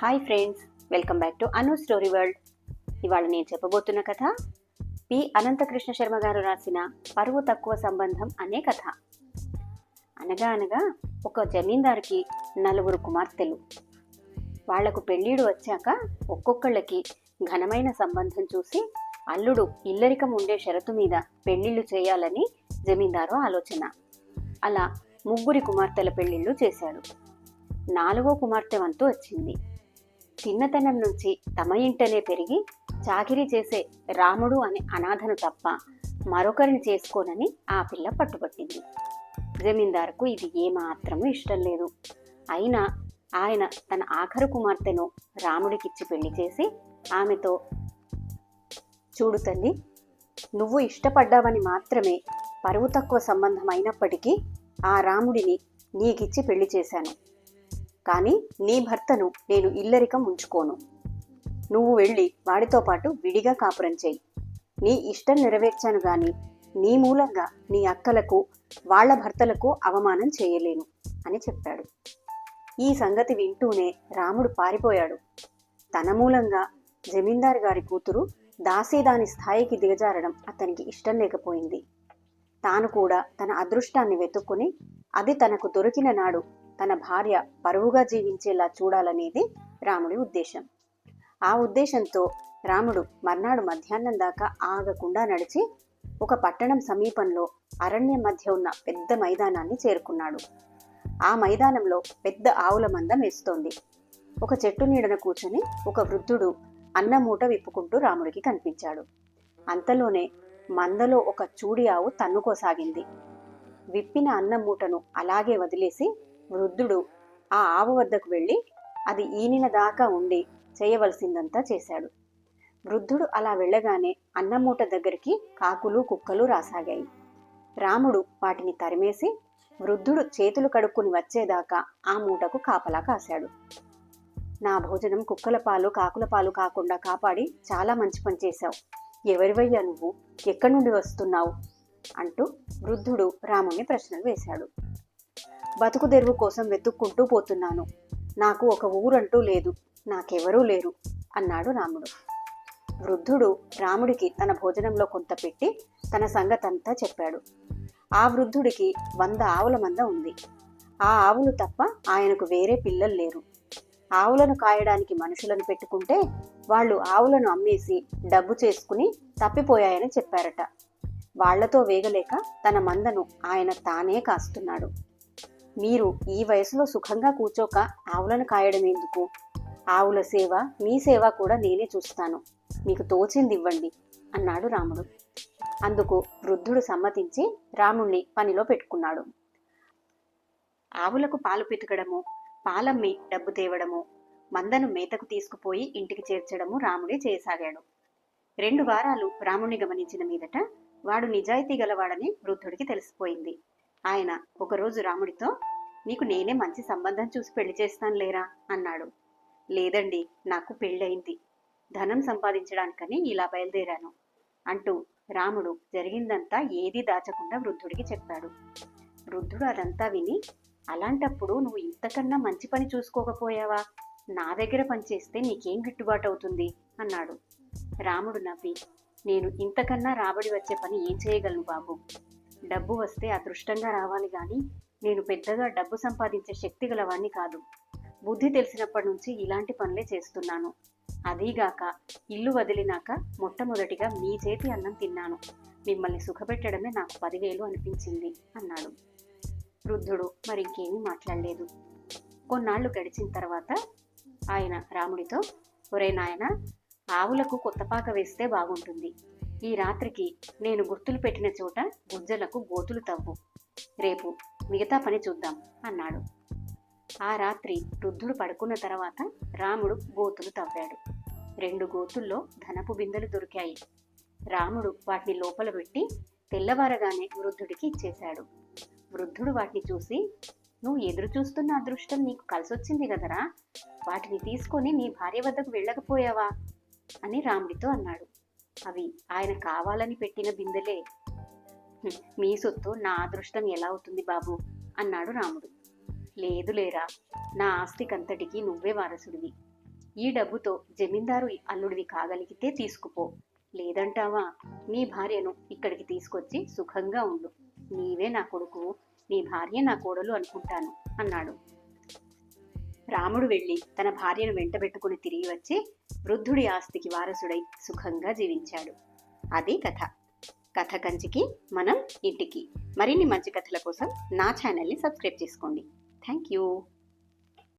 Hi friends welcome back to Anu story world ఇవాళ నేను చెప్పబోతున్న కథ పి. అనంతకృష్ణ శర్మ గారు రాసిన పరువు తక్కువ సంబంధం అనే కథ. అనగా అనగా ఒక జమీందారికి నలుగురు కుమార్తెలు. వాళ్ళకు పెళ్ళిడు వచ్చాక ఒక్కొక్కళ్ళకి ఘనమైన సంబంధం చూసి అల్లుడు ఇల్లరికం ఉండే షరతు మీద పెళ్ళిళ్ళు చేయాలని జమీందారు ఆలోచన. అలా ముగ్గురి కుమార్తెల పెళ్ళిళ్ళు చేశాడు. నాలుగో కుమార్తె వంతు వచ్చింది. చిన్నతనం నుంచి తమ ఇంటనే పెరిగి చాకిరీ చేసే రాముడు అనే అనాథను తప్ప మరొకరిని చేసుకోనని ఆ పిల్ల పట్టుబట్టింది. జమీందారుకు ఇది ఏమాత్రము ఇష్టం లేదు. అయినా ఆయన తన ఆఖరు కుమార్తెను రాముడికిచ్చి పెళ్ళి చేసి ఆమెతో చూడు తల్లి నువ్వు ఇష్టపడ్డావని మాత్రమే పరువు తక్కువ సంబంధం అయినప్పటికీ ఆ రాముడిని నీకిచ్చి పెళ్ళి చేశాను. కానీ నీ భర్తను నేను ఇల్లరికం ఉంచుకోను. నువ్వు వెళ్ళి వాడితో పాటు విడిగా కాపురం చేయి. నీ ఇష్టం నెరవేర్చాను గాని నీ మూలంగా నీ అక్కలకు వాళ్ళ భర్తలకు అవమానం చేయలేను అని చెప్పాడు. ఈ సంగతి వింటూనే రాముడు పారిపోయాడు. తన మూలంగా జమీందారు గారి కూతురు దాసీదాని స్థాయికి దిగజారడం అతనికి ఇష్టం లేకపోయింది. తాను కూడా తన అదృష్టాన్ని వెతుక్కుని అది తనకు దొరికిన నాడు తన భార్య పరువుగా జీవించేలా చూడాలనేది రాముడి ఉద్దేశం. ఆ ఉద్దేశంతో రాముడు మర్నాడు మధ్యాహ్నం దాకా ఆగకుండా నడిచి ఒక పట్టణం సమీపంలో అరణ్యం మధ్య ఉన్న పెద్ద మైదానాన్ని చేరుకున్నాడు. ఆ మైదానంలో పెద్ద ఆవుల మందం వేస్తోంది. ఒక చెట్టు నీడన కూర్చొని ఒక వృద్ధుడు అన్నమూట విప్పుకుంటూ రాముడికి కనిపించాడు. అంతలోనే మందలో ఒక చూడి ఆవు తన్నుకోసాగింది. విప్పిన అన్నమూటను అలాగే వదిలేసి వృద్ధుడు ఆ ఆవు వద్దకు వెళ్ళి అది ఈనిన దాకా ఉండి చేయవలసిందంతా చేశాడు. వృద్ధుడు అలా వెళ్ళగానే అన్నమూట దగ్గరికి కాకులు కుక్కలు రాసాగాయి. రాముడు వాటిని తరిమేసి వృద్ధుడు చేతులు కడుక్కుని వచ్చేదాకా ఆ మూటకు కాపలా కాశాడు. నా భోజనం కుక్కల పాలు కాకుల పాలు కాకుండా కాపాడి చాలా మంచి పని చేశావు. ఎవరివయ్యా నువ్వు? ఎక్కడి నుండి వస్తున్నావు? అంటూ వృద్ధుడు రాముణ్ణి ప్రశ్నలు వేశాడు. బతుకు తెరువు కోసం వెతుక్కుంటూ పోతున్నాను. నాకు ఒక ఊరంటూ లేదు. నాకెవరూ లేరు అన్నాడు రాముడు. వృద్ధుడు రాముడికి తన భోజనంలో కొంత పెట్టి తన సంగతంతా చెప్పాడు. ఆ వృద్ధుడికి వంద ఆవుల మంద ఉంది. ఆ ఆవులు తప్ప ఆయనకు వేరే పిల్లలు లేరు. ఆవులను కాయడానికి మనుషులను పెట్టుకుంటే వాళ్ళు ఆవులను అమ్మేసి డబ్బు చేసుకుని తప్పిపోయాయని చెప్పారట. వాళ్ళతో వేగలేక తన మందను ఆయన తానే కాస్తున్నాడు. మీరు ఈ వయసులో సుఖంగా కూర్చోక ఆవులను కాయడం ఎందుకు? ఆవుల సేవ మీ సేవ కూడా నేనే చూస్తాను. మీకు తోచింది ఇవ్వండి అన్నాడు రాముడు. అందుకు వృద్ధుడు సమ్మతించి రాముణ్ణి పనిలో పెట్టుకున్నాడు. ఆవులకు పాలు పితకడము పాలమ్మి డబ్బు తేవడము మందను మేతకు తీసుకుపోయి ఇంటికి చేర్చడము రాముడే చేయసాగాడు. రెండు వారాలు రాముణ్ణి గమనించిన మీదట వాడు నిజాయితీ గలవాడని వృద్ధుడికి తెలిసిపోయింది. ఆయన ఒకరోజు రాముడితో నీకు నేనే మంచి సంబంధం చూసి పెళ్ళి చేస్తాను లేరా? అన్నాడు. లేదండి నాకు పెళ్ళయింది. ధనం సంపాదించడానికని ఇలా బయలుదేరాను అంటూ రాముడు జరిగిందంతా ఏదీ దాచకుండా వృద్ధుడికి చెప్పాడు. వృద్ధుడు అదంతా విని అలాంటప్పుడు నువ్వు ఇంతకన్నా మంచి పని చూసుకోకపోయావా? నా దగ్గర పనిచేస్తే నీకేం గిట్టుబాటు అవుతుంది అన్నాడు. రాముడు నవ్వి నేను ఇంతకన్నా రాబడి వచ్చే పని ఏం చేయగలను బాబు? డబ్బు వస్తే అదృష్టంగా రావాలి కానీ నేను పెద్దగా డబ్బు సంపాదించే శక్తి గలవాణ్ణి కాదు. బుద్ధి తెలిసినప్పటి నుంచి ఇలాంటి పనులే చేస్తున్నాను. అదీగాక ఇల్లు వదిలినాక మొట్టమొదటిగా మీ చేతి అన్నం తిన్నాను. మిమ్మల్ని సుఖపెట్టడమే నాకు పదివేలు అనిపించింది అన్నాడు. వృద్ధుడు మరింకేమీ మాట్లాడలేదు. కొన్నాళ్ళు గడిచిన తర్వాత ఆయన రాముడితో ఒరే నాయన ఆవులకు కొత్తపాక వేస్తే బాగుంటుంది. ఈ రాత్రికి నేను గుర్తులు పెట్టిన చోట గుజ్జలకు గోతులు తవ్వు. రేపు మిగతా పని చూద్దాం అన్నాడు. ఆ రాత్రి వృద్ధుడు పడుకున్న తర్వాత రాముడు గోతులు తవ్వాడు. రెండు గోతుల్లో ధనపు బిందెలు దొరికాయి. రాముడు వాటిని లోపల పెట్టి తెల్లవారగానే వృద్ధుడికి ఇచ్చేశాడు. వృద్ధుడు వాటిని చూసి నువ్వు ఎదురు చూస్తున్న అదృష్టం నీకు కలిసొచ్చింది కదరా? వాటిని తీసుకొని నీ భార్య వద్దకు వెళ్ళకపోయావా? అని రాముడితో అన్నాడు. అవి ఆయన కావాలని పెట్టిన బిందెలే. మీ సొత్తు నా అదృష్టం ఎలా అవుతుంది బాబు? అన్నాడు రాముడు. లేదు లేరా నా ఆస్తికంతటికి నువ్వే వారసుడివి. ఈ డబ్బుతో జమీందారు అల్లుడివి కాగలిగితే తీసుకుపో. లేదంటావా నీ భార్యను ఇక్కడికి తీసుకొచ్చి సుఖంగా ఉండు. నీవే నా కొడుకు నీ భార్య నా కోడలు అనుకుంటాను అన్నాడు. రాముడు వెళ్ళి తన భార్యను వెంటబెట్టుకుని తిరిగి వచ్చి వృద్ధుడి ఆస్తికి వారసుడై సుఖంగా జీవించాడు. అది కథ. కథ కంచికి మనం ఇంటికి. మరిన్ని మంచి కథల కోసం నా ఛానల్ని సబ్స్క్రైబ్ చేసుకోండి. Thank you.